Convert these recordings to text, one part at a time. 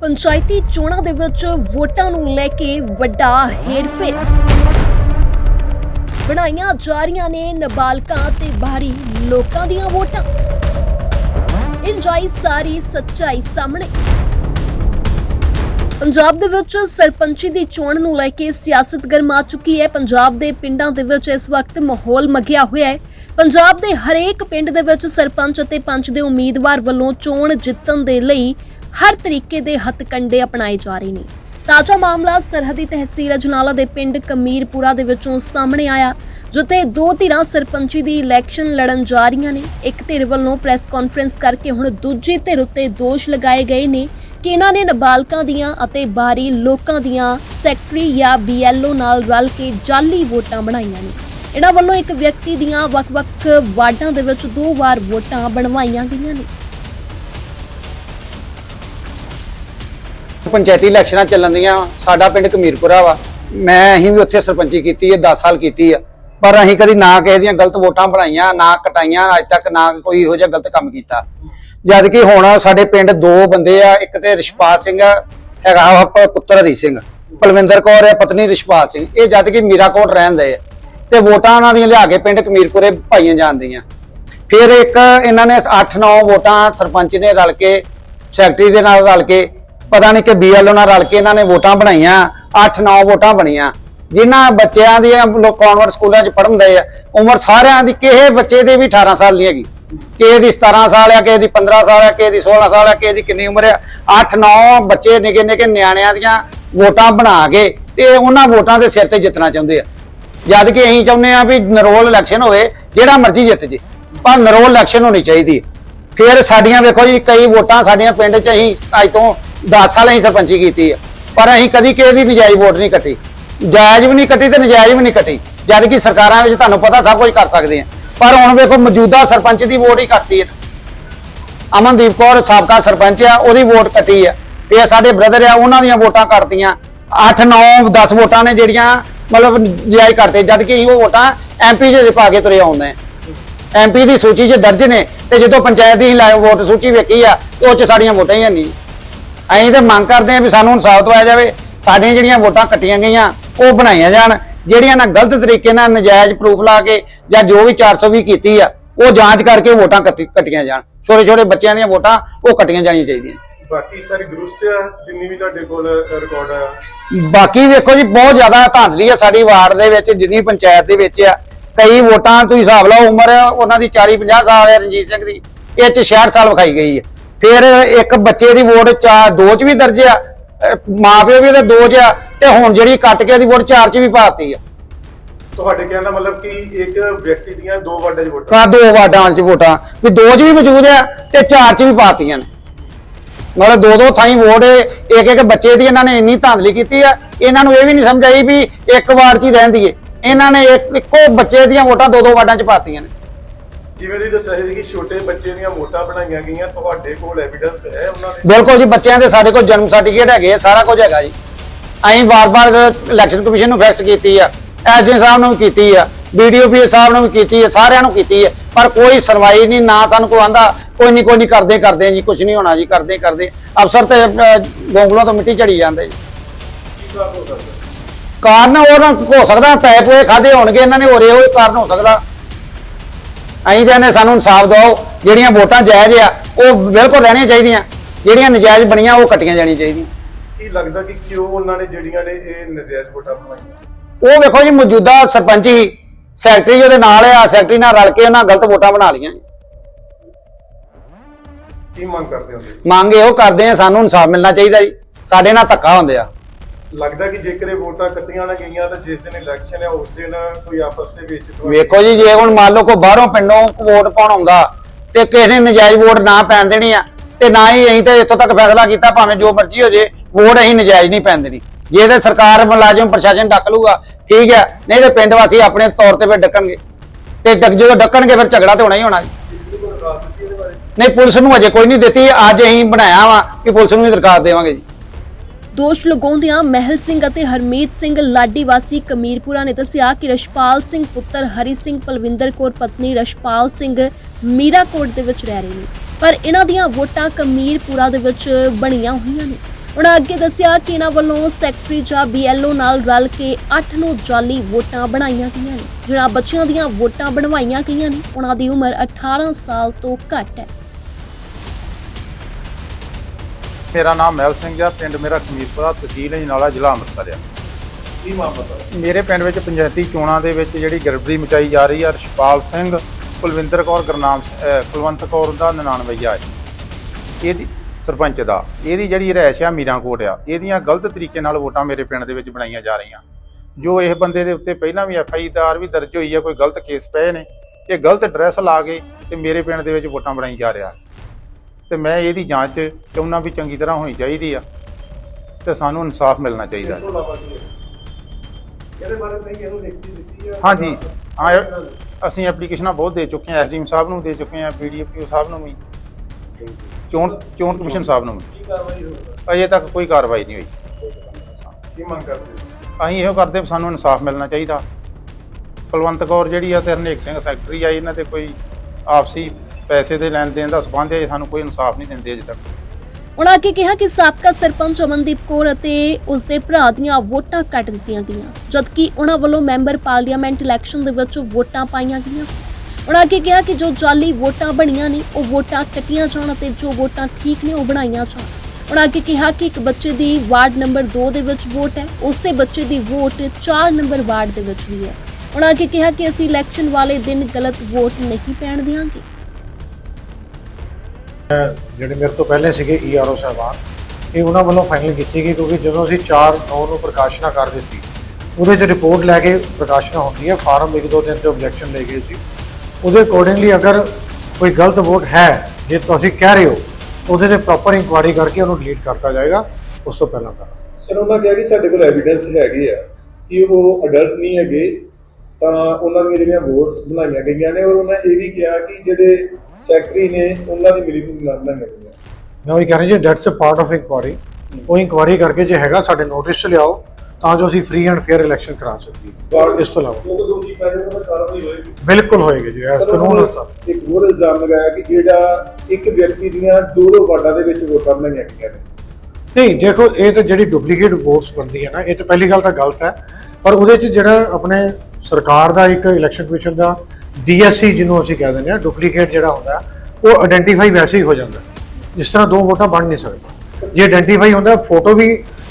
ਪੰਚਾਇਤੀ ਚੋਣਾਂ ਦੇ ਵਿੱਚ ਵੋਟਾਂ ਨੂੰ ਲੈ ਕੇ ਵੱਡਾ ਹੇਰਫੇਰ। ਬਣਾਈਆਂ ਜਾ ਰਹੀਆਂ ਨੇ ਨਾਬਾਲਗਾਂ ਤੇ ਬਾਹਰੀ ਲੋਕਾਂ ਦੀਆਂ ਵੋਟਾਂ। ਇੰਜਾਈ ਸਾਰੀ ਸੱਚਾਈ ਸਾਹਮਣੇ। ਪੰਜਾਬ ਦੇ ਵਿੱਚ ਸਰਪੰਚੀ ਦੀ ਚੋਣ ਨੂੰ ਲੈ ਕੇ ਸਿਆਸਤ ਗਰਮਾ ਚੁੱਕੀ ਹੈ। ਪੰਜਾਬ ਦੇ ਪਿੰਡਾਂ ਦੇ ਵਿੱਚ ਇਸ ਵਕਤ ਮਾਹੌਲ ਮਗਿਆ ਹੋਇਆ ਹੈ। ਪੰਜਾਬ ਦੇ ਹਰੇਕ ਪਿੰਡ ਦੇ ਵਿੱਚ ਸਰਪੰਚ ਅਤੇ ਪੰਚ ਦੇ ਉਮੀਦਵਾਰ ਵੱਲੋਂ ਚੋਣ ਜਿੱਤਣ ਦੇ ਲਈ ਹਰ ਤਰੀਕੇ ਦੇ ਹੱਥਕੰਡੇ ਅਪਣਾਏ ਜਾ ਰਹੇ ਨੇ। ਤਾਜ਼ਾ ਮਾਮਲਾ ਸਰਹੱਦੀ ਤਹਿਸੀਲ ਅਜਨਾਲਾ ਦੇ ਪਿੰਡ ਕਮੀਰਪੁਰਾ ਦੇ ਵਿੱਚੋਂ ਸਾਹਮਣੇ ਆਇਆ, ਜਿੱਥੇ ਦੋ ਧਿਰਾਂ ਸਰਪੰਚੀ ਦੀ ਇਲੈਕਸ਼ਨ ਲੜਨ ਜਾ ਰਹੀਆਂ ਨੇ। ਇੱਕ ਧਿਰ ਵੱਲੋਂ ਪ੍ਰੈਸ ਕਾਨਫਰੰਸ ਕਰਕੇ ਹੁਣ ਦੂਜੀ ਧਿਰ ਉੱਤੇ ਦੋਸ਼ ਲਗਾਏ ਗਏ ਨੇ ਕਿ ਇਹਨਾਂ ਨੇ ਨਾਬਾਲਕਾਂ ਦੀਆਂ ਅਤੇ ਬਾਹਰੀ ਲੋਕਾਂ ਦੀਆਂ ਸੈਕਟਰੀ ਜਾਂ ਬੀਐਲਓ ਨਾਲ ਰਲ ਕੇ ਜਾਲੀ ਵੋਟਾਂ ਬਣਾਈਆਂ ਨੇ। ਇਹਨਾਂ ਵੱਲੋਂ ਇੱਕ ਵਿਅਕਤੀ ਦੀਆਂ ਵੱਖ-ਵੱਖ ਵਾਰਡਾਂ ਦੇ ਵਿੱਚ ਦੋ ਵਾਰ ਵੋਟਾਂ ਬਣਵਾਈਆਂ ਗਈਆਂ ਨੇ। ਪੰਚਾਇਤੀ ਇਲੈਕਸ਼ਨਾਂ ਚੱਲਣ ਦੀਆਂ ਸਾਡਾ ਪਿੰਡ ਕਮੀਰਪੁਰਾ ਵਾ। ਮੈਂ ਅਸੀਂ ਵੀ ਉੱਥੇ ਸਰਪੰਚੀ ਕੀਤੀ ਹੈ 10 ਸਾਲ ਕੀਤੀ ਆ। ਪਰ ਅਸੀਂ ਕਦੀ ਨਾ ਕਿਸੇ ਦੀਆਂ ਗਲਤ ਵੋਟਾਂ ਬਣਾਈਆਂ, ਨਾ ਕਟਾਈਆਂ, ਅੱਜ ਤੱਕ ਨਾ ਕੋਈ ਇਹੋ ਜਿਹਾ ਗਲਤ ਕੰਮ ਕੀਤਾ। ਜਦ ਕਿ ਹੁਣ ਸਾਡੇ ਪਿੰਡ ਦੋ ਬੰਦੇ ਆ, ਇੱਕ ਤੇ ਰਿਸ਼ਪਾਲ ਸਿੰਘ ਹੈਗਾ ਵਾ ਪੁੱਤਰ ਹਰੀ ਸਿੰਘ। ਪਲਵਿੰਦਰ ਕੌਰ ਹੈ ਪਤਨੀ ਰਿਸ਼ਪਾਲ ਸਿੰਘ। ਇਹ ਜਦ ਕਿ ਮੀਰਾਕੋਟ ਰਹਿੰਦੇ ਆ। ਤੇ ਵੋਟਾਂ ਉਹਨਾਂ ਦੀਆਂ ਲਿਆ ਕੇ ਪਿੰਡ ਕਮੀਰਪੁਰੇ ਪਾਈਆਂ ਜਾਂਦੀਆਂ। ਫਿਰ ਇੱਕ ਇਹਨਾਂ ਨੇ 8-9 ਵੋਟਾਂ ਸਰਪੰਚ ਨੇ ਰਲ ਕੇ, ਸੈਕਟਰੀ ਦੇ ਨਾਲ ਰਲ ਕੇ ਪਤਾ ਨਹੀਂ ਕਿ ਬੀਐਲਓ ਨਾਲ ਰਲ ਕੇ ਇਹਨਾਂ ਨੇ ਵੋਟਾਂ ਬਣਾਈਆਂ 8-9 ਵੋਟਾਂ ਬਣੀਆਂ। ਜਿਨ੍ਹਾਂ ਬੱਚਿਆਂ ਦੀਆਂ ਲੋਕ ਕਨਵਰਟ ਸਕੂਲਾਂ 'ਚ ਪੜ੍ਹਨਦੇ ਆ, ਉਮਰ ਸਾਰਿਆਂ ਦੀ ਕਿਸੇ ਬੱਚੇ ਦੀ ਵੀ 18 ਸਾਲ ਨਹੀਂ ਹੈਗੀ। ਕਿਸੇ ਦੀ 17 ਸਾਲ ਆ, ਕਿਸੇ ਦੀ 15 ਸਾਲ ਆ, ਕਿਸੇ ਦੀ 16 ਸਾਲ ਆ, ਕਿਸੇ ਦੀ ਕਿੰਨੀ ਉਮਰ ਆ। 8-9 ਬੱਚੇ ਨਿੱਕੇ ਨਿੱਕੇ ਨਿਆਣਿਆਂ ਦੀਆਂ ਵੋਟਾਂ ਬਣਾ ਕੇ ਤੇ ਉਹਨਾਂ ਵੋਟਾਂ ਦੇ ਸਿਰ ਤੇ ਜਿੱਤਣਾ ਚਾਹੁੰਦੇ ਆ। ਜਦ ਕਿ ਅਸੀਂ ਚਾਹੁੰਦੇ ਆ ਵੀ ਨਰੋਲ ਇਲੈਕਸ਼ਨ ਹੋਵੇ, ਜਿਹੜਾ ਮਰਜ਼ੀ ਜਿੱਤ ਜੇ, ਪਰ ਨਰੋਲ ਇਲੈਕਸ਼ਨ ਹੋਣੀ ਚਾਹੀਦੀ ਫਿਰ ਸਾਡੀਆਂ ਵੇਖੋ ਜੀ, ਕਈ ਵੋਟਾਂ ਸਾਡੀਆਂ ਪਿੰਡ 'ਚ ਅਸੀਂ ਅੱਜ ਤੋਂ 10 ਸਾਲ ਅਸੀਂ ਸਰਪੰਚੀ ਕੀਤੀ ਆ। ਪਰ ਅਸੀਂ ਕਦੀ ਕਿਸੇ ਦੀ ਨਜਾਇਜ਼ ਵੋਟ ਨਹੀਂ ਕੱਟੀ। ਜਾਇਜ਼ ਵੀ ਨਹੀਂ ਕੱਟੀ ਤੇ ਨਜਾਇਜ਼ ਵੀ ਨਹੀਂ ਕੱਟੀ। ਜਦ ਕਿ ਸਰਕਾਰਾਂ ਵਿੱਚ ਤੁਹਾਨੂੰ ਪਤਾ ਸਭ ਕੁਝ ਕਰ ਸਕਦੇ ਆ। ਪਰ ਹੁਣ ਵੇਖੋ, ਮੌਜੂਦਾ ਸਰਪੰਚ ਦੀ ਵੋਟ ਹੀ ਕੱਟਤੀ ਹੈ ਅਮਨਦੀਪ ਕੌਰ ਸਾਬਕਾ ਸਰਪੰਚ ਆ, ਉਹਦੀ ਵੋਟ ਕੱਟੀ ਆ। ਇਹ ਸਾਡੇ ਬ੍ਰਦਰ ਆ, ਉਹਨਾਂ ਦੀਆਂ ਵੋਟਾਂ ਕੱਟਤੀਆਂ 8 9 10 ਵੋਟਾਂ ਨੇ ਜਿਹੜੀਆਂ ਮਤਲਬ ਜਾਇਜ਼ ਕਰਤੇ ਜਦ ਕਿ ਅਸੀਂ ਉਹ ਵੋਟਾਂ ਐਮਪੀ ਦੇ ਪਾ ਕੇ ਤੁਰੇ ਆਉਂਦੇ ਆ। ਐਮਪੀ ਦੀ ਸੂਚੀ 'ਚ ਦਰਜ ਨੇ ਤੇ ਜਦੋਂ ਪੰਚਾਇਤ ਦੀ ਲੈ, ਵੋਟ ਸੂਚੀ ਵੇਖੀ ਆ ਤੇ ਉਹ 'ਚ ਸਾਡੀਆਂ ਵੋਟਾਂ ਹੀ ਨਹੀਂ। ਅਸੀਂ ਤਾਂ ਮੰਗ ਕਰਦੇ ਆ ਵੀ ਸਾਨੂੰ ਇਨਸਾਫ ਦਵਾਇਆ ਜਾਵੇ। ਸਾਡੀਆਂ ਜਿਹੜੀਆਂ ਵੋਟਾਂ ਕੱਟੀਆਂ ਗਈਆਂ ਉਹ ਬਣਾਈਆਂ ਜਾਣ। ਜਿਹੜੀਆਂ ਨਾ ਗਲਤ ਤਰੀਕੇ ਨਾਲ ਨਜਾਇਜ਼ ਪ੍ਰੂਫ ਲਾ ਕੇ ਜਾਂ ਜੋ ਵੀ 420 ਕੀਤੀ ਆ ਉਹ ਜਾਂਚ ਕਰਕੇ ਵੋਟਾਂ ਕੱਟੀ- ਕੱਟੀਆਂ ਜਾਣ। ਛੋਟੇ ਛੋਟੇ ਬੱਚਿਆਂ ਦੀਆਂ ਵੋਟਾਂ ਉਹ ਕੱਟੀਆਂ ਜਾਣੀਆਂ ਚਾਹੀਦੀਆਂ। ਬਾਕੀ ਸਾਰੀ ਦਰੁਸਤ ਆ ਜਿੰਨੀ ਵੀ ਤੁਹਾਡੇ ਕੋਲ ਰਿਕਾਰਡ ਆ? ਬਾਕੀ ਵੇਖੋ ਜੀ ਬਹੁਤ ਜ਼ਿਆਦਾ ਧਾਂਦਲੀ ਆ ਸਾਡੀ ਵਾਰਡ ਦੇ ਵਿੱਚ ਜਿੰਨੀ ਪੰਚਾਇਤ ਦੇ ਵਿੱਚ ਆ। ਕਈ ਵੋਟਾਂ ਤੁਸੀਂ ਹਿਸਾਬ ਲਾਓ ਉਮਰ ਉਹਨਾਂ ਦੀ 40 50 ਸਾਲ ਹੈ ਰਣਜੀਤ ਸਿੰਘ ਦੀ ਇਹ ਚ 66 ਸਾਲ ਵਿਖਾਈ ਗਈ ਹੈ ਫਿਰ ਇੱਕ ਬੱਚੇ ਦੀ ਵੋਟ ਚਾ ਦੋ ਚ ਵੀ ਦਰਜ ਆ ਮਾਪਿਓ ਵੀ ਉਹਦੇ ਦੋ ਚ ਆ ਤੇ ਹੁਣ ਜਿਹੜੀ ਕੱਟ ਕੇ ਦੀ ਵੋਟ ਚਾਰ ਚ ਵੀ ਪਾਤੀ ਆ। ਤੁਹਾਡੇ ਕਹਿਣ ਦਾ ਮਤਲਬ ਕਿ ਇੱਕ ਵਿਅਕਤੀ ਦੀਆਂ ਦੋ ਵਾਰਡਾਂ 'ਚ ਵੋਟਾਂ? ਕਾ ਦੋ ਵਾਰਡਾਂ ਚ ਵੋਟਾਂ ਵੀ ਦੋ ਚ ਵੀ ਮੌਜੂਦ ਆ ਤੇ ਚਾਰ ਚ ਵੀ ਪਾਤੀਆਂ ਨੇ। ਮਤਲਬ ਦੋ ਦੋ ਥਾਈ ਵੋਟ ਇੱਕ ਇੱਕ ਬੱਚੇ ਦੀ ਇਹਨਾਂ ਨੇ ਇੰਨੀ ਧਾਂਦਲੀ ਕੀਤੀ ਆ ਇਹਨਾਂ ਨੂੰ ਇਹ ਵੀ ਨਹੀਂ ਸਮਝ ਆਈ ਵੀ ਇੱਕ ਵਾਰ ਚ ਹੀ ਰਹਿੰਦੀ ਏ ਇਹਨਾਂ ਨੇ ਇੱਕੋ ਬੱਚੇ ਦੀਆਂ ਵੋਟਾਂ ਦੋ ਦੋ ਵਾਰਡਾਂ ਚ ਪਾਤੀਆਂ ਨੇ। ਜਿਵੇਂ ਤੁਸੀਂ ਦੱਸਿਆ ਸੀ ਕਿ ਛੋਟੇ ਬੱਚੇ ਦੀਆਂ ਵੋਟਾਂ ਬਣਾਈਆਂ ਗਈਆਂ ਤੁਹਾਡੇ ਕੋਲ ਐਵੀਡੈਂਸ ਹੈ ਉਹਨਾਂ ਦੇ? ਬਿਲਕੁਲ ਜੀ ਬੱਚਿਆਂ ਦੇ ਸਾਡੇ ਕੋਲ ਜਨਮ ਸਰਟੀਫਿਕੇਟ ਹੈਗੇ ਆ, ਸਾਰਾ ਕੁਝ ਹੈਗਾ ਜੀ। ਅਸੀਂ ਵਾਰ-ਵਾਰ ਇਲੈਕਸ਼ਨ ਕਮਿਸ਼ਨ ਨੂੰ ਫੈਕਸ ਕੀਤੀ ਆ ਐਸਡੀ ਸਾਹਿਬ ਨੂੰ ਵੀ ਕੀਤੀ ਆ ਬੀਡੀਓਪੀ ਸਾਹਿਬ ਨੂੰ ਵੀ ਕੀਤੀ ਆ ਸਾਰਿਆਂ ਨੂੰ ਕੀਤੀ ਆ ਪਰ ਕੋਈ ਸੁਣਵਾਈ ਨਹੀਂ ਨਾ ਸਾਨੂੰ ਕੋਈ ਆਂਦਾ ਕੋਈ ਨਹੀਂ ਕੋਈ ਨਹੀਂ ਕਰਦੇ ਕਰਦੇ ਜੀ ਕੁਝ ਨਹੀਂ ਹੋਣਾ ਜੀ ਕਰਦੇ ਕਰਦੇ। ਅਫਸਰ ਤੇ ਅਹ, ਗੋਂਗਲੋਂ ਤੋਂ ਮਿੱਟੀ ਝੜੀ ਜਾਂਦੇ ਜੀ। ਕੀ ਕਾਰਨ ਹੋ ਸਕਦਾ? ਕਾਰਨ ਉਹਨਾਂ ਹੋ ਸਕਦਾ ਪੈਪ ਹੋਏ ਖਾਦੇ ਹੋਣਗੇ ਇਹਨਾਂ ਨੇ ਹੋਰੇ ਹੋਏ ਕਾਰਨ ਹੋ ਸਕਦਾ। ਅਸੀਂ ਨੇ ਸਾਨੂੰ ਇਨਸਾਫ ਦਿਓ ਜਿਹੜੀਆਂ ਵੋਟਾਂ ਜਾਇਜ਼ ਆ ਉਹ ਬਿਲਕੁਲ ਰਹਿਣੀਆਂ ਚਾਹੀਦੀਆਂ। ਜਿਹੜੀਆਂ ਨਜਾਇਜ਼ ਬਣੀਆਂ ਉਹ ਕੱਟੀਆਂ ਜਾਣੀਆਂ ਚਾਹੀਦੀਆਂ। ਕੀ ਲੱਗਦਾ ਕਿ ਕਿਉਂ ਉਹਨਾਂ ਨੇ ਜਿਹੜੀਆਂ ਨੇ ਇਹ ਨਜਾਇਜ਼ ਵੋਟਾਂ ਬਣਾਈਆਂ? ਉਹ ਵੇਖੋ ਜੀ ਮੌਜੂਦਾ ਸਰਪੰਚ ਹੀ ਸੈਕਟਰੀ ਉਹਦੇ ਨਾਲ ਆ ਸੈਕਟਰੀ ਨਾਲ ਰਲ ਕੇ ਉਹਨਾਂ ਗਲਤ ਵੋਟਾਂ ਬਣਾ ਲਈਆਂ। ਕੀ ਮੰਗ ਕਰਦੇ ਹੋ? ਮੰਗ ਇਹੋ ਕਰਦੇ ਆ ਸਾਨੂੰ ਇਨਸਾਫ ਮਿਲਣਾ ਚਾਹੀਦਾ ਜੀ। ਸਾਡੇ ਨਾਲ ਧੱਕਾ ਹੁੰਦੇ ਆ। ਲੱਗਦਾ ਕਿ ਜੇਕਰ ਇਹ ਵੋਟਾਂ ਕੱਟੀਆਂ ਨਾ ਗਈਆਂ ਤਾਂ ਜਿਸ ਦਿਨ ਇਲੈਕਸ਼ਨ ਹੈ, ਉਸ ਦਿਨ ਕੋਈ ਆਪਸ ਦੇ ਵਿੱਚ ਵੇਖੋ ਜੀ, ਜੇ ਹੁਣ ਮੰਨ ਲਓ ਕੋ ਬਾਹਰੋਂ ਪਿੰਡੋਂ ਵੋਟ ਪਾਉਣ ਆਉਂਦਾ ਤੇ ਕਿਸੇ ਨੇ ਨਜਾਇਜ਼ ਵੋਟ ਨਾ ਪੈਣ ਦੇਣੀ ਆ, ਤੇ ਨਾ ਹੀ ਅਸੀਂ ਤੇ ਇੱਥੋਂ ਤੱਕ ਫੈਸਲਾ ਕੀਤਾ, ਭਾਵੇਂ ਜੋ ਮਰਜ਼ੀ ਹੋ ਜੇ, ਵੋਟ ਅਸੀਂ ਨਜਾਇਜ਼ ਨਹੀਂ ਪੈਣ ਦੇਣੀ। ਜੇ ਤੇ ਸਰਕਾਰ ਮੁਲਾਜ਼ਮ ਪ੍ਰਸ਼ਾਸਨ ਡੱਕ ਲੂਗਾ, ਠੀਕ ਹੈ ਨਹੀਂ ਤੇ ਪਿੰਡ ਵਾਸੀ ਆਪਣੇ ਤੌਰ ਤੇ ਫਿਰ ਡੱਕਣਗੇ। ਤੇ ਡੱਕ ਜਦੋਂ ਡੱਕਣਗੇ ਫਿਰ ਝਗੜਾ ਤੇ ਹੋਣਾ ਹੀ ਹੋਣਾ ਜੀ। ਨਹੀਂ, ਪੁਲਿਸ ਨੂੰ ਅਜੇ ਕੋਈ ਨਹੀਂ ਦਿੱਤੀ, ਅੱਜ ਅਸੀਂ ਬਣਾਇਆ ਵਾ ਕਿ ਪੁਲਿਸ ਨੂੰ ਵੀ ਦਰਖਾਸਤ ਦੇਵਾਂਗੇ ਜੀ। ਦੋਸ਼ ਲਗਾਉਂਦਿਆਂ ਮਹਿਲ ਸਿੰਘ ਅਤੇ ਹਰਮੀਤ ਸਿੰਘ ਲਾਡੀ ਵਾਸੀ ਕਮੀਰਪੁਰਾ ਨੇ ਦੱਸਿਆ ਕਿ ਰਸ਼ਪਾਲ ਸਿੰਘ ਪੁੱਤਰ ਹਰੀ ਸਿੰਘ ਪਲਵਿੰਦਰ ਕੌਰ ਪਤਨੀ ਰਸ਼ਪਾਲ ਸਿੰਘ ਮੀਰਾਕੋਟ ਦੇ ਵਿੱਚ ਰਹਿ ਰਹੇ ਨੇ। ਪਰ ਇਹਨਾਂ ਦੀਆਂ ਵੋਟਾਂ ਕਮੀਰਪੁਰਾ ਦੇ ਵਿੱਚ ਬਣੀਆਂ ਹੋਈਆਂ ਨੇ। ਉਹਨਾਂ ਅੱਗੇ ਦੱਸਿਆ ਕਿ ਇਹਨਾਂ ਵੱਲੋਂ ਸੈਕਟਰੀ ਜਾਂ ਬੀਐਲਓ ਨਾਲ ਰਲ ਕੇ 8 ਨੂੰ ਜਾਲੀ ਵੋਟਾਂ ਬਣਾਈਆਂ ਗਈਆਂ ਨੇ। ਜਿਹੜਾ ਬੱਚਿਆਂ ਦੀਆਂ ਵੋਟਾਂ ਬਣਵਾਈਆਂ ਗਈਆਂ ਨੇ, ਉਹਨਾਂ ਦੀ ਉਮਰ 18 ਸਾਲ ਤੋਂ ਘੱਟ ਹੈ। ਮੇਰਾ ਨਾਮ ਮਹਿਲ ਸਿੰਘ ਆ ਪਿੰਡ ਮੇਰਾ ਖਮੀਰਪੁਰਾ ਤਹਿਸੀਲ ਹੈ ਜਨਾਲਾ ਜ਼ਿਲ੍ਹਾ ਅੰਮ੍ਰਿਤਸਰ ਆ। ਮੇਰੇ ਪਿੰਡ ਵਿੱਚ ਪੰਚਾਇਤੀ ਚੋਣਾਂ ਦੇ ਵਿੱਚ ਜਿਹੜੀ ਗੜਬੜੀ ਮਚਾਈ ਜਾ ਰਹੀ ਆ ਰਸ਼ਪਾਲ ਸਿੰਘ ਕੁਲਵਿੰਦਰ ਕੌਰ ਗਰਨਾਮ ਕੁਲਵੰਤ ਕੌਰ ਦਾ 99 ਆ ਇਹਦੀ ਸਰਪੰਚ ਦਾ। ਇਹਦੀ ਜਿਹੜੀ ਰਹਿਸ਼ ਆ ਮੀਰਾਂਕੋਟ ਆ। ਇਹਦੀਆਂ ਗਲਤ ਤਰੀਕੇ ਨਾਲ ਵੋਟਾਂ ਮੇਰੇ ਪਿੰਡ ਦੇ ਵਿੱਚ ਬਣਾਈਆਂ ਜਾ ਰਹੀਆਂ। ਜੋ ਇਹ ਬੰਦੇ ਦੇ ਉੱਤੇ ਪਹਿਲਾਂ ਵੀ ਐਫ ਆਈ ਆਰ ਵੀ ਦਰਜ ਹੋਈ ਆ ਕੋਈ ਗਲਤ ਕੇਸ ਪਏ ਨੇ ਇਹ ਗਲਤ ਐਡਰੈਸ ਲਾ ਕੇ ਤੇ ਮੇਰੇ ਪਿੰਡ ਦੇ ਵਿੱਚ ਵੋਟਾਂ ਬਣਾਈ ਜਾ ਰਿਹਾ। ਤੇ ਮੈਂ ਇਹਦੀ ਜਾਂਚ ਚਾਹੁੰਦਾ ਵੀ ਚੰਗੀ ਤਰ੍ਹਾਂ ਹੋਣੀ ਚਾਹੀਦੀ ਆ ਤੇ ਸਾਨੂੰ ਇਨਸਾਫ ਮਿਲਣਾ ਚਾਹੀਦਾ ਇਸ ਤੋਂ ਇਲਾਵਾ ਕੀ ਹੈ? ਇਹਦੇ ਬਾਰੇ ਨਹੀਂ ਇਹਨੂੰ ਲਿਖਤੀ ਦਿੱਤੀ ਹੈ ਹਾਂਜੀ। ਹਾਂ ਇਹ- ਅਸੀਂ ਐਪਲੀਕੇਸ਼ਨਾਂ ਬਹੁਤ ਦੇ ਚੁੱਕੇ ਹਾਂ ਐਸਡੀਐਮ ਸਾਹਿਬ ਨੂੰ ਦੇ ਚੁੱਕੇ ਹਾਂ ਪੀਡੀਐਫ ਸਾਹਿਬ ਨੂੰ ਵੀ। ਚੋਣ ਚੋਣ ਕਮਿਸ਼ਨ ਸਾਹਿਬ ਨੂੰ ਵੀ। ਕੀ ਕਾਰਵਾਈ ਹੋਊਗਾ? ਅਜੇ ਤੱਕ ਕੋਈ ਕਾਰਵਾਈ ਨਹੀਂ ਹੋਈ। ਕੀ ਮੰਗ ਕਰਦੇ ਹੋ? ਅਸੀਂ ਇਹੋ ਕਰਦੇ ਵੀ ਸਾਨੂੰ ਇਨਸਾਫ ਮਿਲਣਾ ਚਾਹੀਦਾ। ਕੁਲਵੰਤ ਕੌਰ ਜਿਹੜੀ ਆ ਤੇ ਹਰਨੇਕ ਸਿੰਘ ਸੈਕਟਰੀ ਆ ਇਹਨਾਂ ਤੇ ਕੋਈ ਆਪਸੀ ਪੈਸੇ ਦੇ ਲੈਣ ਦੇਣ ਦਾ ਸਬੰਧ ਹੈ ਸਾਨੂੰ ਕੋਈ ਇਨਸਾਫ ਨਹੀਂ ਦਿੰਦੇ ਅਜੇ ਤੱਕ। ਉਹਨਾਂ ਅੱਗੇ ਕਿਹਾ ਕਿ ਸਾਬਕਾ ਸਰਪੰਚ ਅਮਨਦੀਪ ਕੌਰ ਅਤੇ ਉਸ ਦੇ ਭਰਾ ਦੀਆਂ ਵੋਟਾਂ ਕੱਟ ਦਿੱਤੀਆਂ ਗਈਆਂ, ਜਦਕਿ ਉਹਨਾਂ ਵੱਲੋਂ ਮੈਂਬਰ ਪਾਰਲੀਮੈਂਟ ਇਲੈਕਸ਼ਨ ਦੇ ਵਿੱਚ ਵੋਟਾਂ ਪਾਈਆਂ ਗਈਆਂ ਸੀ। ਉਹਨਾਂ ਅੱਗੇ ਕਿਹਾ ਕਿ ਜੋ ਜਾਲੀ ਵੋਟਾਂ ਬਣੀਆਂ ਨੇ, ਉਹ ਵੋਟਾਂ ਕੱਟੀਆਂ ਜਾਣ ਅਤੇ ਜੋ ਵੋਟਾਂ ਠੀਕ ਨੇ, ਉਹ ਬਣਾਈਆਂ ਜਾਣ। ਉਹਨਾਂ ਅੱਗੇ ਕਿਹਾ ਕਿ ਇੱਕ ਬੱਚੇ ਦੀ ਵਾਰਡ ਨੰਬਰ 2 ਦੇ ਵਿੱਚ ਵੋਟ ਹੈ, ਉਸੇ ਬੱਚੇ ਦੀ ਵੋਟ 4 ਨੰਬਰ ਵਾਰਡ ਦੇ ਵਿੱਚ ਵੀ ਹੈ। ਉਹਨਾਂ ਅੱਗੇ ਕਿਹਾ ਕਿ ਅਸੀਂ ਇਲੈਕਸ਼ਨ ਵਾਲੇ ਦਿਨ ਗਲਤ ਵੋਟ ਨਹੀਂ ਪੈਣ ਦਿਆਂਗੇ। ਜਿਹੜੇ ਮੇਰੇ ਤੋਂ ਪਹਿਲੇ ਸੀਗੇ ਈਆਰਓ ਸਾਹਿਬਾਨ, ਇਹ ਉਹਨਾਂ ਵੱਲੋਂ ਫਾਈਨਲ ਕੀਤੀ ਗਈ ਕਿਉਂਕਿ ਜਦੋਂ ਅਸੀਂ 4 9 ਨੂੰ ਪ੍ਰਕਾਸ਼ਨਾ ਕਰ ਦਿੱਤੀ, ਉਹਦੇ 'ਚ ਰਿਪੋਰਟ ਲੈ ਕੇ ਪ੍ਰਕਾਸ਼ਨਾ ਹੁੰਦੀ ਹੈ ਫਾਰਮ ਇੱਕ ਦੋ ਦਿਨ ਤੇ ਆਬਜੈਕਸ਼ਨ ਲੈ ਗਏ ਸੀ। ਉਹਦੇ ਅਕੋਰਡਿੰਗਲੀ ਅਗਰ ਕੋਈ ਗਲਤ ਵੋਟ ਹੈ, ਜੇ ਤੁਸੀਂ ਕਹਿ ਰਹੇ ਹੋ, ਉਹਦੇ ਤੇ ਪ੍ਰੋਪਰ ਇਨਕੁਆਇਰੀ ਕਰਕੇ ਉਹਨੂੰ ਡਿਲੀਟ ਕਰਤਾ ਜਾਏਗਾ, ਉਸ ਤੋਂ ਪਹਿਲਾਂ ਦਾ ਸਰ ਉਹਨਾਂ ਕਿਹਾ ਕਿ ਸਾਡੇ ਕੋਲ ਐਵੀਡੈਂਸ ਹੈਗੀ ਆ ਕਿ ਉਹ ਅਡਲਟ ਨਹੀਂ ਹੈਗੇ ਤਾਂ ਉਹਨਾਂ ਦੀਆਂ ਜਿਹੜੀਆਂ ਵੋਟਸ ਬਣਾਈਆਂ ਗਈਆਂ ਨੇ ਔਰ ਉਹਨਾਂ ਇਹ ਵੀ ਕਿਹਾ ਕਿ ਜਿਹੜੇ ਸੈਕਟਰੀ ਨੇ ਉਹਨਾਂ ਦੀ ਮਿਲੀ ਭੁਗਤ ਨਾਲ ਬਣਾਈਆਂ ਗਈਆਂ। ਮੈਂ ਉਹੀ ਕਹਿ ਰਿਹਾ ਜੀ that's a part of inquiry ਉਹ ਇਨਕੁਆਇਰੀ ਕਰਕੇ ਜੇ ਹੈਗਾ ਸਾਡੇ ਨੋਟਿਸ 'ਚ ਲਿਆਓ ਤਾਂ ਜੋ ਅਸੀਂ ਫ੍ਰੀ ਐਂਡ ਫੇਅਰ ਇਲੈਕਸ਼ਨ ਕਰਾ ਸਕੀਏ। ਇਸ ਤੋਂ ਇਲਾਵਾ। ਬਿਲਕੁਲ ਹੋਏਗੀ ਜੀ ਇਸ ਕਾਨੂੰਨ ਅਨੁਸਾਰ ਨੇ ਇੱਕ ਹੋਰ ਇਲਜ਼ਾਮ ਲਗਾਇਆ ਕਿ ਜਿਹੜਾ ਇੱਕ ਵਿਅਕਤੀ ਦੀਆਂ ਦੋ ਦੋ ਵਾਰਡਾਂ ਦੇ ਵਿੱਚ ਵੋਟਾਂ ਬਣਾਈਆਂ ਗਈਆਂ ਨੇ। ਨਹੀਂ ਦੇਖੋ ਇਹ ਤਾਂ ਜਿਹੜੀ ਡੁਪਲੀਕੇਟ ਵੋਟਸ ਬਣਦੀ ਹੈ ਨਾ ਇਹ ਤਾਂ ਪਹਿਲੀ ਗੱਲ ਤਾਂ ਗਲਤ ਹੈ। ਪਰ ਉਹਦੇ 'ਚ ਜਿਹੜਾ ਆਪਣੇ ਸਰਕਾਰ ਦਾ ਇੱਕ ਇਲੈਕਸ਼ਨ ਕਮਿਸ਼ਨ ਦਾ ਡੀਐਸਸੀ ਜਿਹਨੂੰ ਅਸੀਂ ਕਹਿ ਦਿੰਦੇ ਆ ਡੁਪਲੀਕੇਟ ਜਿਹੜਾ ਹੁੰਦਾ ਉਹ ਆਇਡੈਂਟੀਫਾਈ ਵੈਸੇ ਹੀ ਹੋ ਜਾਂਦਾ। ਜਿਸ ਤਰ੍ਹਾਂ ਦੋ ਵੋਟਾਂ ਬਣ ਨਹੀਂ ਸਕਦੀਆਂ। ਜੇ ਆਇਡੈਂਟੀਫਾਈ ਹੁੰਦਾ ਫੋਟੋ ਵੀ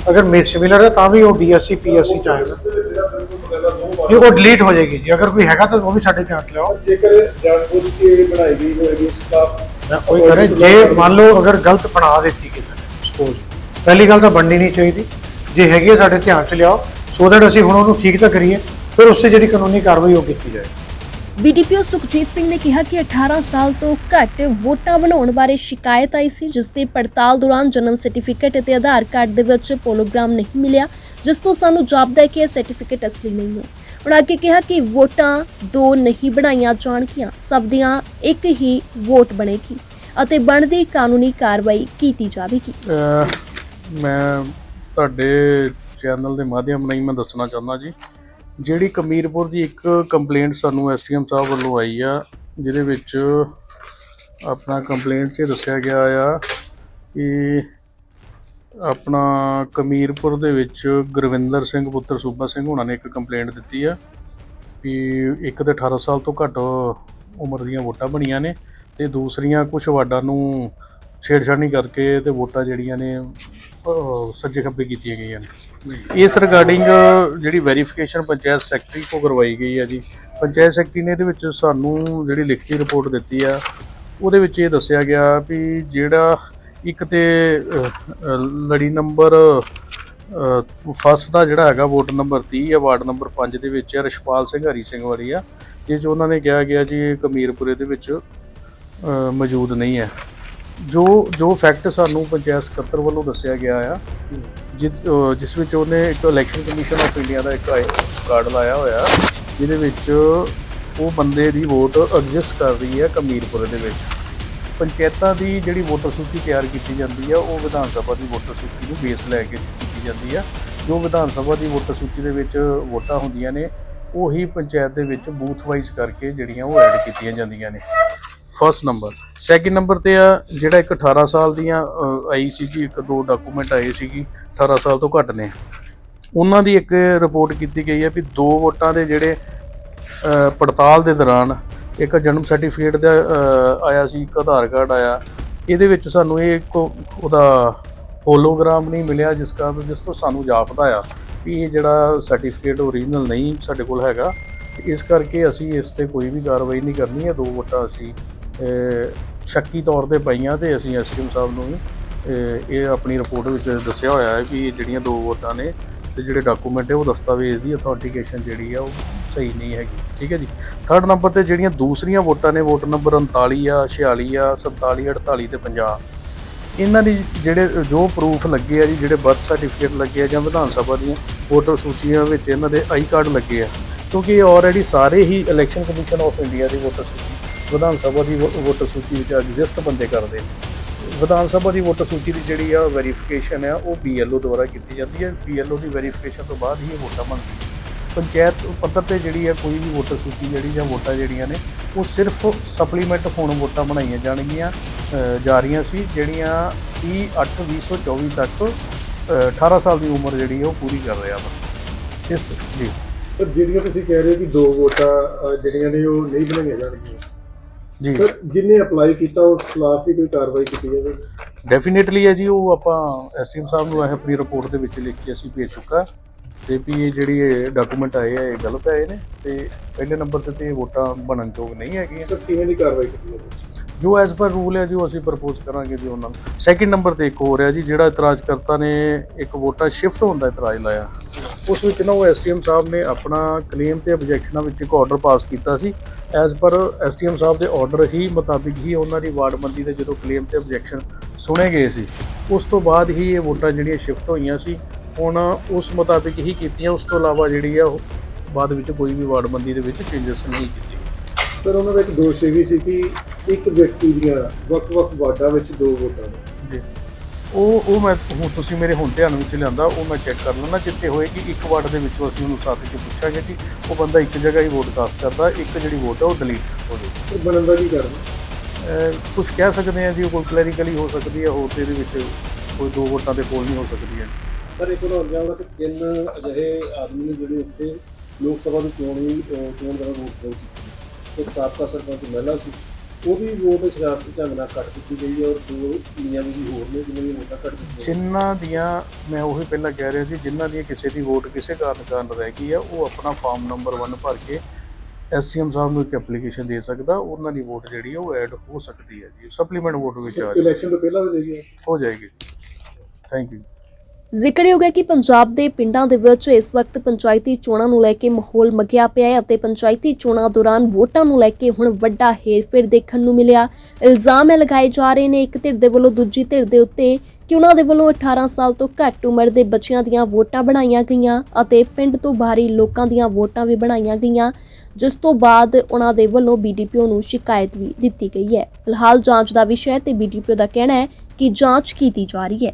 ਅਗਰ ਮੇ ਸਿਮਿਲਰ ਹੈ ਤਾਂ ਵੀ ਉਹ ਡੀਐਸਸੀ ਪੀਐਸਸੀ ਉਸ ਦੇ ਦੋ ਵਾਰਡ ਨਹੀਂ ਉਹ ਡਿਲੀਟ ਹੋ ਜਾਏਗੀ ਜੀ। ਅਗਰ ਕੋਈ ਹੈਗਾ ਤਾਂ ਉਹ ਵੀ ਸਾਡੇ ਧਿਆਨ 'ਚ ਲਿਆਓ। ਜੇਕਰ ਜਾਣਬੁੱਝ ਕੇ ਬਣਾਈ ਗਈ ਹੋਏਗੀ ਸਟਾਫ ਮੈਂ ਕੋਈ ਕਰੇ ਜੇ ਮੰਨ ਲਓ ਅਗਰ ਗਲਤ ਬਣਾ ਦਿੱਤੀ ਕਿਸੇ ਨੇ ਸਪੋਜ਼ ਪਹਿਲੀ ਗੱਲ ਤਾਂ ਬਣਨੀ ਨਹੀਂ ਚਾਹੀਦੀ। ਜੇ ਹੈਗੀ ਹੈ ਸਾਡੇ ਧਿਆਨ 'ਚ ਲਿਆਓ। ਸੋ ਦੈਟ ਅਸੀਂ ਹੁਣ ਉਹਨੂੰ ਠੀਕ ਤਾਂ ਕਰੀਏ ਫਿਰ ਉਸ ਤੇ ਜਿਹੜੀ ਕਾਨੂੰਨੀ ਕਾਰਵਾਈ ਉਹ ਕੀਤੀ ਜਾਏ। ਬੀਡੀਪੀਓ ਸੁਖਜੀਤ ਸਿੰਘ ਨੇ ਕਿਹਾ ਕਿ 18 ਸਾਲ ਤੋਂ ਘੱਟ ਵੋਟਾਂ ਬਣਾਉਣ ਬਾਰੇ ਸ਼ਿਕਾਇਤ ਆਈ ਸੀ ਜਿਸ ਦੀ ਪੜਤਾਲ ਦੌਰਾਨ ਜਨਮ ਸਰਟੀਫਿਕੇਟ ਅਤੇ ਆਧਾਰ ਕਾਰਡ ਦੇ ਵਿੱਚ ਪੋਲੋਗ੍ਰਾਮ ਨਹੀਂ ਮਿਲਿਆ ਜਿਸ ਤੋਂ ਸਾਨੂੰ ਜਾਪਦਾ ਹੈ ਕਿ ਇਹ ਸਰਟੀਫਿਕੇਟ ਅਸਲੀ ਨਹੀਂ ਹੈ। ਉਹਨਾਂ ਅੱਗੇ ਕਿਹਾ ਕਿ ਵੋਟਾਂ ਦੋ ਨਹੀਂ ਬਣਾਈਆਂ ਜਾਣਗੀਆਂ ਸਭ ਦੀਆਂ ਇੱਕ ਹੀ ਵੋਟ ਬਣੇਗੀ ਅਤੇ ਬਣਦੀ ਕਾਨੂੰਨੀ ਕਾਰਵਾਈ ਕੀਤੀ ਜਾਵੇਗੀ। ਮੈਂ ਤੁਹਾਡੇ ਚੈਨਲ ਦੇ ਮਾਧਿਅਮ ਰਾਹੀਂ ਮੈਂ ਦੱਸਣਾ ਚਾਹੁੰਦਾ ਜੀ। ਜਿਹੜੀ ਕਮੀਰਪੁਰ ਦੀ ਇੱਕ ਕੰਪਲੇਂਟ ਸਾਨੂੰ ਐਸਟੀਐਮ ਸਾਹਿਬ ਵੱਲੋਂ ਆਈ ਆ, ਜਿਹਦੇ ਵਿੱਚ ਆਪਣਾ ਕੰਪਲੇਂਟ 'ਚ ਦੱਸਿਆ ਗਿਆ ਆ ਕਿ ਆਪਣਾ ਕਮੀਰਪੁਰ ਦੇ ਵਿੱਚ ਗੁਰਵਿੰਦਰ ਸਿੰਘ ਪੁੱਤਰ ਸੂਬਾ ਸਿੰਘ ਹੋਣਾ ਨੇ ਇੱਕ ਕੰਪਲੇਂਟ ਦਿੱਤੀ ਆ ਵੀ ਇੱਕ ਤੇ 18 ਸਾਲ ਤੋਂ ਘੱਟ ਉਮਰ ਦੀਆਂ ਵੋਟਾਂ ਬਣੀਆਂ ਨੇ ਤੇ ਦੂਸਰੀਆਂ ਕੁਝ ਵਾਰਡਾਂ ਨੂੰ ਛੇੜਛਾੜੀ ਕਰਕੇ ਤੇ ਵੋਟਾਂ ਜਿਹੜੀਆਂ ਨੇ ਸੱਜੇ ਖੱਬੇ ਕੀਤੀਆਂ ਗਈਆਂ ਨੇ। ਇਸ ਰਿਗਾਰਡਿੰਗ ਜਿਹੜੀ ਵੈਰੀਫਿਕੇਸ਼ਨ ਪੰਚਾਇਤ ਸੈਕਟਰੀ ਕੋ ਕਰਵਾਈ ਗਈ ਹੈ ਜੀ। ਪੰਚਾਇਤ ਸੈਕਟਰੀ ਨੇ ਇਹਦੇ ਵਿੱਚ ਸਾਨੂੰ ਜਿਹੜੀ ਲਿਖਤੀ ਰਿਪੋਰਟ ਦਿੱਤੀ ਆ, ਉਹਦੇ ਵਿੱਚ ਇਹ ਦੱਸਿਆ ਗਿਆ ਵੀ ਜਿਹੜਾ ਇੱਕ ਤੇ ਲੜੀ ਨੰਬਰ ਫਸਟ ਦਾ ਜਿਹੜਾ ਹੈਗਾ ਵੋਟ ਨੰਬਰ 30 ਆ, ਵਾਰਡ ਨੰਬਰ 5 ਦੇ ਵਿੱਚ ਰਸ਼ਪਾਲ ਸਿੰਘ, ਹਰੀ ਸਿੰਘ ਵਾਲੀ ਆ। ਜਿਸ 'ਚ ਉਹਨਾਂ ਨੇ ਕਿਹਾ ਗਿਆ ਜੀ, ਕਮੀਰਪੁਰੇ ਦੇ ਵਿੱਚ ਮੌਜੂਦ ਨਹੀਂ ਹੈ ਜੋ ਜੋ ਫੈਕਟ ਸਾਨੂੰ ਪੰਚਾਇਤ ਸਕੱਤਰ ਵੱਲੋਂ ਦੱਸਿਆ ਗਿਆ ਆ, ਜਿਸ ਜਿਸ ਵਿੱਚ ਉਹਨੇ ਇੱਕ ਇਲੈਕਸ਼ਨ ਕਮਿਸ਼ਨ ਆਫ ਇੰਡੀਆ ਦਾ ਇੱਕ ਕਾਰਡ ਲਾਇਆ ਹੋਇਆ, ਜਿਹਦੇ ਵਿੱਚ ਉਹ ਬੰਦੇ ਦੀ ਵੋਟ ਐਗਜ਼ਿਸਟ ਕਰ ਰਹੀ ਹੈ ਕਮੀਰਪੁਰ ਦੇ ਵਿੱਚ। ਪੰਚਾਇਤਾਂ ਦੀ ਜਿਹੜੀ ਵੋਟਰ ਸੂਚੀ ਤਿਆਰ ਕੀਤੀ ਜਾਂਦੀ ਆ, ਉਹ ਵਿਧਾਨ ਸਭਾ ਦੀ ਵੋਟਰ ਸੂਚੀ ਨੂੰ ਬੇਸ ਲੈ ਕੇ ਕੀਤੀ ਜਾਂਦੀ ਆ। ਜੋ ਵਿਧਾਨ ਸਭਾ ਦੀ ਵੋਟਰ ਸੂਚੀ ਦੇ ਵਿੱਚ ਵੋਟਾਂ ਹੁੰਦੀਆਂ ਨੇ, ਉਹੀ ਪੰਚਾਇਤ ਦੇ ਵਿੱਚ ਬੂਥ ਵਾਈਜ਼ ਕਰਕੇ ਜਿਹੜੀਆਂ ਉਹ ਐਡ ਕੀਤੀਆਂ ਜਾਂਦੀਆਂ ਨੇ। ਫਸਟ ਨੰਬਰ ਸੈਕਿੰਡ ਨੰਬਰ ਤੇ ਆ, ਜਿਹੜਾ ਇੱਕ 18 ਸਾਲ ਦੀਆਂ ਆਈ ਸੀਗੀ, ਇੱਕ ਦੋ ਡਾਕੂਮੈਂਟ ਆਏ ਸੀਗੀ 18 ਸਾਲ ਤੋਂ ਘੱਟ ਨੇ। ਉਹਨਾਂ ਦੀ ਇੱਕ ਰਿਪੋਰਟ ਕੀਤੀ ਗਈ ਹੈ ਵੀ ਦੋ ਵੋਟਾਂ ਦੇ ਜਿਹੜੇ ਪੜਤਾਲ ਦੇ ਦੌਰਾਨ ਇੱਕ ਜਨਮ ਸਰਟੀਫਿਕੇਟ ਦਾ ਆਇਆ ਸੀ, ਇੱਕ ਆਧਾਰ ਕਾਰਡ ਆਇਆ। ਇਹਦੇ ਵਿੱਚ ਸਾਨੂੰ ਇਹ ਇੱਕ ਉਹਦਾ ਹੋਲੋਗ੍ਰਾਮ ਨਹੀਂ ਮਿਲਿਆ, ਜਿਸ ਕਾਰਨ ਜਿਸ ਤੋਂ ਸਾਨੂੰ ਜਾਪਦਾ ਆ ਵੀ ਇਹ ਜਿਹੜਾ ਸਰਟੀਫਿਕੇਟ ਓਰੀਜਨਲ ਨਹੀਂ ਸਾਡੇ ਕੋਲ ਹੈਗਾ। ਤੇ ਇਸ ਕਰਕੇ ਅਸੀਂ ਇਸ ਤੇ ਕੋਈ ਵੀ ਕਾਰਵਾਈ ਨਹੀਂ ਕਰਨੀ ਹੈ, ਦੋ ਵੋਟਾਂ ਅਸੀਂ ਸ਼ੱਕੀ ਤੌਰ ਤੇ ਪਈਆਂ ਤੇ ਅਸੀਂ ਐਸਡੀਐਮ ਸਾਹਿਬ ਨੂੰ ਵੀ ਇਹ ਆਪਣੀ ਰਿਪੋਰਟ ਵਿੱਚ ਦੱਸਿਆ ਹੋਇਆ ਹੈ ਵੀ ਜਿਹੜੀਆਂ ਦੋ ਵੋਟਾਂ ਨੇ ਤੇ ਜਿਹੜੇ ਡਾਕੂਮੈਂਟ ਹੈ ਉਹ ਦਸਤਾਵੇਜ਼ ਦੀ ਅਥੈਂਟੀਕੇਸ਼ਨ ਜਿਹੜੀ ਆ ਉਹ ਸਹੀ ਨਹੀਂ ਹੈਗੀ। ਠੀਕ ਹੈ ਜੀ? ਥਰਡ ਨੰਬਰ ਤੇ ਜਿਹੜੀਆਂ ਦੂਸਰੀਆਂ ਵੋਟਾਂ ਨੇ, ਵੋਟ ਨੰਬਰ 39 ਆ 46 ਆ 47 48 ਤੇ 50 ਇਹਨਾਂ ਦੀ ਜਿਹੜੇ, ਜੋ ਪ੍ਰੂਫ ਲੱਗੇ ਆ ਜੀ, ਜਿਹੜੇ ਬਰਥ ਸਰਟੀਫਿਕੇਟ ਲੱਗੇ ਆ ਜਾਂ ਵਿਧਾਨ ਸਭਾ ਦੀਆਂ ਵੋਟਰ ਸੂਚੀਆਂ ਵਿੱਚ ਇਹਨਾਂ ਦੇ ਆਈ ਕਾਰਡ ਲੱਗੇ ਆ, ਕਿਉਂਕਿ ਇਹ ਆਲਰੇਡੀ ਸਾਰੇ ਹੀ ਇਲੈਕਸ਼ਨ ਕਮਿਸ਼ਨ ਆਫ ਇੰਡੀਆ ਦੀ ਵੋਟਰ ਸੂਚੀ ਵਿਧਾਨ ਸਭਾ ਦੀ ਵੋ- ਵੋਟਰ ਸੂਚੀ ਵਿੱਚ ਐਗਜ਼ਿਸਟ ਬੰਦੇ ਕਰਦੇ ਨੇ। ਵਿਧਾਨ ਸਭਾ ਦੀ ਵੋਟਰ ਸੂਚੀ ਦੀ ਜਿਹੜੀ ਆ ਵੈਰੀਫਿਕੇਸ਼ਨ ਆ ਉਹ BLO ਦੁਆਰਾ ਕੀਤੀ ਜਾਂਦੀ ਹੈ BLO ਦੀ ਵੈਰੀਫਿਕੇਸ਼ਨ ਤੋਂ ਬਾਅਦ ਹੀ ਇਹ ਵੋਟਾਂ ਬਣਦੀਆਂ ਪੰਚਾਇਤ ਪੱਧਰ ਤੇ ਜਿਹੜੀ ਹੈ ਕੋਈ ਵੀ ਵੋਟਰ ਸੂਚੀ ਜਿਹੜੀ ਜਾਂ ਵੋਟਾਂ ਜਿਹੜੀਆਂ ਨੇ ਉਹ ਸਿਰਫ ਸਪਲੀਮੈਂਟ ਹੋਣ ਵੋਟਾਂ ਬਣਾਈਆਂ ਜਾਣਗੀਆਂ ਜਾ ਰਹੀਆਂ ਸੀ ਜਿਹੜੀਆਂ 30 8 2024 ਤੱਕ ਅ, 18 ਸਾਲ ਦੀ ਉਮਰ ਜਿਹੜੀ ਹੈ ਉਹ ਪੂਰੀ ਕਰ ਰਿਹਾ ਵਾ। ਇਸ ਜੀ। ਸਰ ਜਿਹੜੀਆਂ ਤੁਸੀਂ ਕਹਿ ਰਹੇ ਹੋ ਕਿ ਦੋ ਵੋਟਾਂ ਜਿਹੜੀਆਂ ਨੇ ਉਹ ਨਹੀਂ ਬਣਾਈਆਂ ਜਾਣਗੀਆਂ। ਜੀ। ਸਰ ਜਿਨੇ ਅਪਲਾਈ ਕੀਤਾ ਉਸ ਖਿਲਾਫ ਵੀ ਕੋਈ ਕਾਰਵਾਈ ਕੀਤੀ ਜਾਵੇ? ਡੈਫੀਨੇਟਲੀ ਹੈ ਜੀ ਉਹ ਆਪਾਂ ਐਸਐਮ ਸਾਹਿਬ ਨੂੰ ਇਹ ਆਪਣੀ ਰਿਪੋਰਟ ਦੇ ਵਿੱਚ ਲਿਖ ਕੇ ਅਸੀਂ ਭੇਜ ਚੁੱਕਾ। ਤੇ ਵੀ ਇਹ ਜਿਹੜੀ ਇਹ ਡਾਕੂਮੈਂਟ ਆਏ ਆ ਇਹ ਗਲਤ ਆਏ ਨੇ। ਤੇ ਪਹਿਲੇ ਨੰਬਰ ਤੇ ਤੇ ਵੋਟਾਂ ਬਣਨ ਯੋਗ ਨਹੀਂ ਹੈਗੀਆਂ। ਸਰ ਕਿਵੇਂ ਦੀ ਕਾਰਵਾਈ ਕੀਤੀ ਜਾਵੇ? ਜੋ ਐਜ਼ ਪਰ ਰੂਲ ਹੈ ਜੋ ਅਸੀਂ ਪ੍ਰਪੋਜ਼ ਕਰਾਂਗੇ ਜੀ ਉਹਨਾਂ ਨੂੰ। ਸੈਕਿੰਡ ਨੰਬਰ ਤੇ ਇੱਕ ਹੋ ਰਿਹਾ ਜੀ, ਜਿਹੜਾ ਇਤਰਾਜ਼ ਕਰਤਾ ਨੇ ਇੱਕ ਵੋਟਾਂ ਸ਼ਿਫਟ ਹੋਣ ਦਾ ਇਤਰਾਜ਼ ਲਾਇਆ। ਉਸ ਵਿੱਚ ਨਾ ਉਹ ਐਸਟੀਐਮ ਸਾਹਿਬ ਨੇ ਆਪਣਾ ਕਲੇਮ ਤੇ ਆਬਜੈਕਸ਼ਨਾਂ ਵਿੱਚ ਇੱਕ ਆਰਡਰ ਪਾਸ ਕੀਤਾ ਸੀ। ਐਜ਼ ਪਰ ਐਸਟੀਐਮ ਸਾਹਿਬ ਦੇ ਆਰਡਰ ਹੀ ਮੁਤਾਬਿਕ ਹੀ ਉਹਨਾਂ ਦੀ ਵਾਰਡਬੰਦੀ ਦੇ ਜਦੋਂ ਕਲੇਮ ਤੇ ਆਬਜੈਕਸ਼ਨ ਸੁਣੇ ਗਏ ਸੀ, ਉਸ ਤੋਂ ਬਾਅਦ ਹੀ ਇਹ ਵੋਟਾਂ ਜਿਹੜੀਆਂ ਸ਼ਿਫਟ ਹੋਈਆਂ ਸੀ, ਹੁਣ ਉਸ ਮੁਤਾਬਿਕ ਹੀ ਕੀਤੀਆਂ। ਉਸ ਤੋਂ ਇਲਾਵਾ ਜਿਹੜੀ ਆ, ਉਹ ਬਾਅਦ ਵਿੱਚ ਕੋਈ ਵੀ ਵਾਰਡਬੰਦੀ ਦੇ ਵਿੱਚ ਚੇਂਜਸ ਨਹੀਂ ਕੀਤੀ ਸਰ, ਉਹਨਾਂ ਦਾ ਇੱਕ ਦੋਸ਼ ਇਹ ਵੀ ਸੀ ਕਿ ਇੱਕ ਵਿਅਕਤੀ ਦੀਆਂ ਵੱਖ-ਵੱਖ ਵਾਰਡਾਂ ਵਿੱਚ ਦੋ ਵੋਟਾਂ ਨੇ। ਜੀ। ਉਹ ਉਹ ਮੈਂ ਹੁਣ ਤੁਸੀਂ ਮੇਰੇ ਹੁਣ ਧਿਆਨ ਵਿੱਚ ਲਿਆਂਦਾ ਉਹ ਮੈਂ ਚੈੱਕ ਕਰ ਲੈਣਾ ਜਿੱਥੇ ਹੋਏ ਕਿ ਇੱਕ ਵਾਰਡ ਦੇ ਵਿੱਚੋਂ ਅਸੀਂ ਉਹਨੂੰ ਸਾਥ ਕੇ ਪੁੱਛਾਂਗੇ ਕਿ ਉਹ ਬੰਦਾ ਇੱਕ ਜਗ੍ਹਾ ਹੀ ਵੋਟ ਕਾਸਟ ਕਰਦਾ ਇੱਕ ਜਿਹੜੀ ਵੋਟ ਹੈ ਉਹ ਡਿਲੀਟ ਹੋ ਜਾਊਗੀ ਸਰ ਬਣਨ ਦਾ ਕੀ ਕਾਰਨ ਕੁਝ ਕਹਿ ਸਕਦੇ ਆ ਜੀ ਉਹ ਕੋਈ ਕਲੈਰੀਕਲੀ ਹੋ ਸਕਦੀ ਹੈ ਹੋਰ ਤੇ ਇਹਦੇ ਵਿੱਚ ਕੋਈ ਦੋ ਵੋਟਾਂ ਦੇ ਪੋਲ ਨਹੀਂ ਹੋ ਸਕਦੀ ਹੈ। ਸਰ ਇੱਕ ਹੋਰ ਜਾਊਗਾ ਕਿ ਤਿੰਨ ਅਜਿਹੇ ਆਦਮੀ ਨੇ ਜਿਹੜੇ ਉੱਥੇ ਲੋਕ ਸਭਾ ਦੀ ਚੋਣ ਚੋਣ ਦਾ ਵੋਟ ਪਾਈ ਇੱਕ ਸਾਬਕਾ ਸਰਪੰਚ ਮਹਿਲਾ ਸੀ ਉਹਦੀ ਵੋਟ ਸ਼ਰਾਰਤੀ ਢੰਗ ਨਾਲ ਕੱਟ ਦਿੱਤੀ ਗਈ ਹੈ ਔਰ ਦੋ ਨੀਆਂ ਵੀ ਹੋਰ ਨੇ ਜਿਨ੍ਹਾਂ ਦੀਆਂ ਵੋਟਾਂ ਕੱਟ ਦਿੱਤੀਆਂ ਜਿਨ੍ਹਾਂ ਦੀਆਂ ਮੈਂ ਉਹੀ ਪਹਿਲਾਂ ਕਹਿ ਰਿਹਾ ਸੀ ਜਿਨ੍ਹਾਂ ਦੀਆਂ ਕਿਸੇ ਦੀ ਵੋਟ ਕਿਸੇ ਕਾਰਨ ਕਾਰਨ ਰਹਿ ਗਈ ਆ ਉਹ ਆਪਣਾ ਫਾਰਮ ਨੰਬਰ 1 ਭਰ ਕੇ ਐਸਸੀਐਮ ਸਾਹਿਬ ਨੂੰ ਇੱਕ ਐਪਲੀਕੇਸ਼ਨ ਦੇ ਸਕਦਾ ਉਹਨਾਂ ਦੀ ਵੋਟ ਜਿਹੜੀ ਆ ਉਹ ਐਡ ਹੋ ਸਕਦੀ ਹੈ ਜੀ ਸਪਲੀਮੈਂਟ ਵੋਟ ਵਿੱਚ ਆ ਜਾਏਗੀ ਇਲੈਕਸ਼ਨ ਤੋਂ ਪਹਿਲਾਂ ਵੀ ਜਾਈਏ ਹੋ ਜਾਏਗੀ। ਥੈਂਕ ਯੂ ਜ਼ਿਕਰਯੋਗ ਹੈ ਕਿ ਪੰਜਾਬ ਦੇ ਪਿੰਡਾਂ ਦੇ ਵਿੱਚ ਇਸ ਵਕਤ ਪੰਚਾਇਤੀ ਚੋਣਾਂ ਨੂੰ ਲੈ ਕੇ ਮਾਹੌਲ ਮੱਗਿਆ ਪਿਆ ਹੈ ਅਤੇ ਪੰਚਾਇਤੀ ਚੋਣਾਂ ਦੌਰਾਨ ਵੋਟਾਂ ਨੂੰ ਲੈ ਕੇ ਹੁਣ ਵੱਡਾ ਹੇਰਫੇਰ ਦੇਖਣ ਨੂੰ ਮਿਲਿਆ। ਇਲਜ਼ਾਮ ਹੈ ਲਗਾਏ ਜਾ ਰਹੇ ਨੇ, ਇੱਕ ਧਿਰ ਦੇ ਵੱਲੋਂ ਦੂਜੀ ਧਿਰ ਦੇ ਉੱਤੇ ਕਿ ਉਹਨਾਂ ਦੇ ਵੱਲੋਂ 18 ਸਾਲ ਤੋਂ ਘੱਟ ਉਮਰ ਦੇ ਬੱਚਿਆਂ ਦੀਆਂ ਵੋਟਾਂ ਬਣਾਈਆਂ ਗਈਆਂ ਅਤੇ ਪਿੰਡ ਤੋਂ ਬਾਹਰੀ ਲੋਕਾਂ ਦੀਆਂ ਵੋਟਾਂ ਵੀ ਬਣਾਈਆਂ ਗਈਆਂ, ਜਿਸ ਤੋਂ ਬਾਅਦ ਉਹਨਾਂ ਦੇ ਵੱਲੋਂ ਬੀਡੀਪੀਓ ਨੂੰ ਸ਼ਿਕਾਇਤ ਵੀ ਦਿੱਤੀ ਗਈ ਹੈ। ਫਿਲਹਾਲ ਜਾਂਚ ਦਾ ਵਿਸ਼ਾ ਹੈ ਤੇ ਬੀਡੀਪੀਓ ਦਾ ਕਹਿਣਾ ਹੈ ਕਿ ਜਾਂਚ ਕੀਤੀ ਜਾ ਰਹੀ ਹੈ।